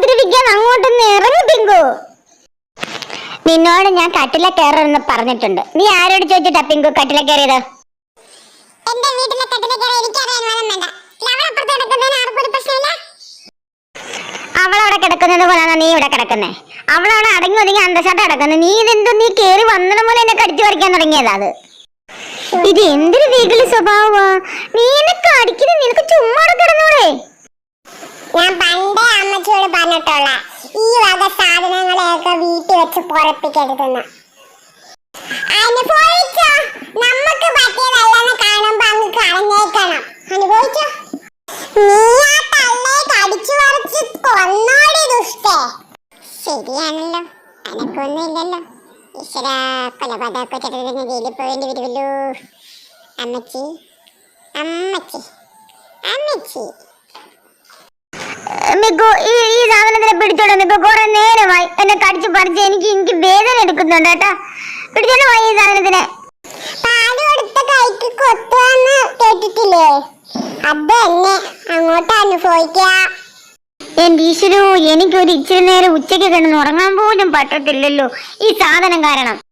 ഉപദ്രവിക്കാൻ അങ്ങോട്ട് ഇറങ്ങി പിങ്കു നിന്നോട് ഞാൻ കട്ടില കയറെന്ന് പറഞ്ഞിട്ടുണ്ട്. നീ ആരോട് ചോദിച്ചിട്ടാ പിങ്കു കട്ടില കയറിയത്? എന്റെ വീട്ടിലെ കട്ടില കയറി അവളവിടെ കിടക്കുന്നത് പോലാണ് നീ ഇവിടെ കിടക്കുന്നേ? അവളവിടെ അടങ്ങി ഒതുങ്ങി അന്തശാട്ട കിടക്കുന്നത് നീ ഇതെന്തോ നീ കേറി വന്നത് പോലെ എന്നെ കടിച്ചു പറിക്കാൻ തുടങ്ങിയതാ അത്. ഇത് എന്തൊരു വീഗിളി സ്വഭാവമാ. നീ എന്നെ കടിക്കുന്നത് നിനക്ക് ചുമ്മാ അമ്മച്ചിയോട് ഈ വക സാധനങ്ങളെയൊക്കെ വീട്ടിൽ വെച്ച് പുറപ്പിക്കരുതെന്ന് അനുഭവിച്ചോ നമുക്ക് പറ്റിയതല്ലെന്ന് കാണുമ്പോ അങ്ങ് കളഞ്ഞേക്കണം അനുഭവിച്ചോ? നീ ആ തള്ളേ കടിച്ചു പറിച്ച് കൊന്നോടി ദുഷ്ടേ. ശരിയാണല്ലോ. അനക്കൊന്നുമില്ലല്ലോ. ഈശ്വര കൊലപാതക പോവേണ്ടി വരുമല്ലോ. അമ്മച്ചി. അമ്മച്ചി. അമ്മച്ചി. മിക്കു ഈ ഈ സാധനത്തിനെ പിടിച്ചോണ്ട് മിക്കു കുറെ നേരമായി എന്നെ കടിച്ചു പറിച്ച് എനിക്ക് എനിക്ക് വേദന എടുക്കുന്നുണ്ട് കേട്ടാ. പിടിച്ചോണ്ട് പോയി ഈ സാധനത്തിനെ. കേട്ടിട്ടില്ലേ? അത് തന്നെ അങ്ങോട്ട് അനുഭവിക്കുക. എന്റെ ഈശ്വരോ എനിക്കൊരു ഇച്ചിരി നേരം ഉച്ചയ്ക്ക് കിടന്ന് ഉറങ്ങാൻ പോലും പറ്റത്തില്ലല്ലോ. ഈ സാധനം കാരണം.